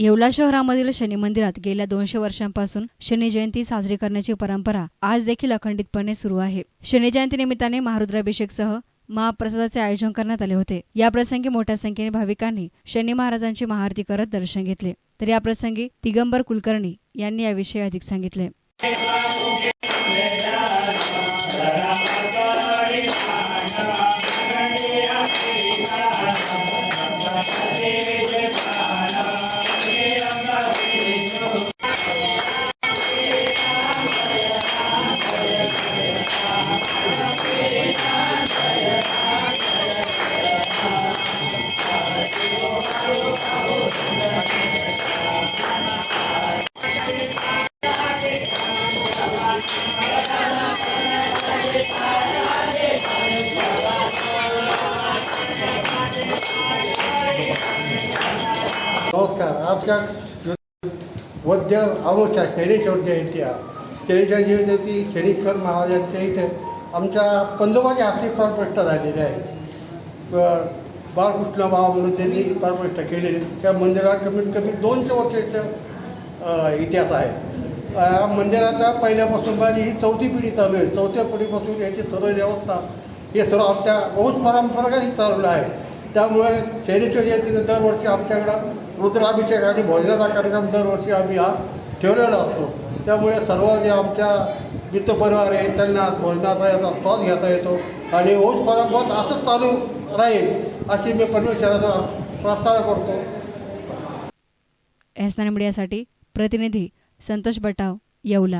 येवला शहरामधील शनी मंदिरात गेल्या दोनशे वर्षांपासून शनी जयंती साजरी करण्याची परंपरा आज देखील अखंडितपणे सुरू आहे शनी जयंती निमित्ताने महारुद्राभिषेकसह महाप्रसादाचे आयोजन करण्यात आले होते या प्रसंगी मोठ्या संख्येने भाविकांनी शनी महाराजांची महाआरती करत दर्शन घेतले तर या प्रसंगी दिगंबर कुलकर्णी यांनी याविषयी अधिक सांगितले नमस्कार आजच्या वद्य अमावस्या शैलेश जयंती आहे शनीच्या जयंती शनीश्वर महाराजांच्या इथे आमच्या पंजोबाची आर्थिक प्राणप्रतिष्ठा झालेली आहे. बाळकृष्ण भाव म्हणून त्यांनी प्राणप्रतिष्ठा केलेली. त्या मंदिरात कमीत कमी दोनशे वर्षाचा इतिहास आहे. या मंदिराचा पहिल्यापासून माझी ही चौथी पिढी चालू आहे. चौथ्या पिढीपासून याची सर्व व्यवस्था हे सर्व आमच्या बहुत परंपरागत चालवलं आहे. त्यामुळे शनीश्वर जयंतीने दरवर्षी आमच्याकडं रुद्राभिषेक आणि भोजनाचा कार्यक्रम दरवर्षी आम्ही हा ठेवलेला असतो. त्यामुळे सर्व जे आमच्या मित्रपरिवार आहे त्यांना भोजनाचा याचा स्वाद घेता येतो आणि ओस परंपरा असंच चालू राहील अशी मी परमेश्वराचा प्रार्थना करतो. एहसान मीडियासाठी प्रतिनिधी संतोष बटाव येवला.